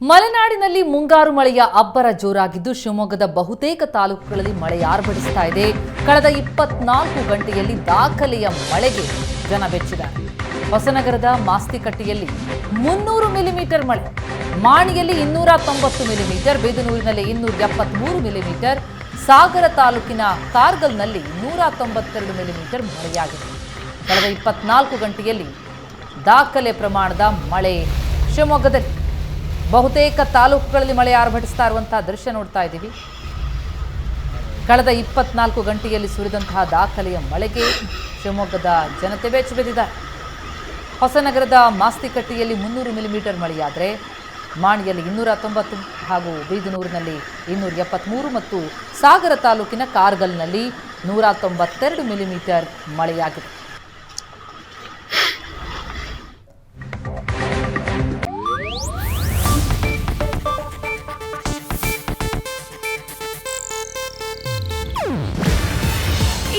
ಮಲೆನಾಡಿನಲ್ಲಿ ಮುಂಗಾರು ಮಳೆಯ ಅಬ್ಬರ ಜೋರಾಗಿದ್ದು ಶಿವಮೊಗ್ಗದ ಬಹುತೇಕ ತಾಲೂಕುಗಳಲ್ಲಿ ಮಳೆ ಆರ್ಭಟಿಸ್ತಾ ಇದೆ. ಕಳೆದ ಇಪ್ಪತ್ನಾಲ್ಕು ಗಂಟೆಯಲ್ಲಿ ದಾಖಲೆಯ ಮಳೆಗೆ ಜನ ಬೆಚ್ಚಿದ್ದಾರೆ ಹೊಸನಗರದ ಮಾಸ್ತಿಕಟ್ಟೆಯಲ್ಲಿ ಮುನ್ನೂರು ಮಿಲಿಮೀಟರ್ ಮಳೆ. ಮಾಣಿಯಲ್ಲಿ ಇನ್ನೂರ ತೊಂಬತ್ತು ಮಿಲಿಮೀಟರ್, ಬೇದನೂರಿನಲ್ಲಿ ಇನ್ನೂರ ಎಪ್ಪತ್ಮೂರು ಮಿಲಿಮೀಟರ್, ಸಾಗರ ತಾಲೂಕಿನ ಕಾರ್ಗಲ್ನಲ್ಲಿ ನೂರ ತೊಂಬತ್ತೆರಡು ಮಿಲಿಮೀಟರ್ ಮಳೆಯಾಗಿದೆ. ಕಳೆದ ಇಪ್ಪತ್ನಾಲ್ಕು ಗಂಟೆಯಲ್ಲಿ ದಾಖಲೆ ಪ್ರಮಾಣದ ಮಳೆ ಶಿವಮೊಗ್ಗದಲ್ಲಿ. ಬಹುತೇಕ ತಾಲೂಕುಗಳಲ್ಲಿ ಮಳೆ ಆರ್ಭಟಿಸ್ತಾ ಇರುವಂತಹ ದೃಶ್ಯ ನೋಡ್ತಾ ಇದ್ದೀವಿ. ಕಳೆದ ಇಪ್ಪತ್ನಾಲ್ಕು ಗಂಟೆಯಲ್ಲಿ ಸುರಿದಂತಹ ದಾಖಲೆಯ ಮಳೆಗೆ ಶಿವಮೊಗ್ಗದ ಜನತೆ ಬೆಚ್ಚಿಬಿದ್ದಿದ್ದಾರೆ ಹೊಸನಗರದ ಮಾಸ್ತಿಕಟ್ಟೆಯಲ್ಲಿ ಮುನ್ನೂರು ಮಿಲಿಮೀಟರ್ ಮಳೆಯಾದರೆ ಮಾಣಿಯಲ್ಲಿ ಇನ್ನೂರ ತೊಂಬತ್ತು ಹಾಗೂ ಬೀದನೂರಿನಲ್ಲಿ ಇನ್ನೂರ ಎಪ್ಪತ್ತ್ಮೂರು ಮತ್ತು ಸಾಗರ ತಾಲೂಕಿನ ಕಾರ್ಗಲ್ನಲ್ಲಿ ನೂರ ತೊಂಬತ್ತೆರಡು ಮಿಲಿಮೀಟರ್ ಮಳೆಯಾಗಿದೆ.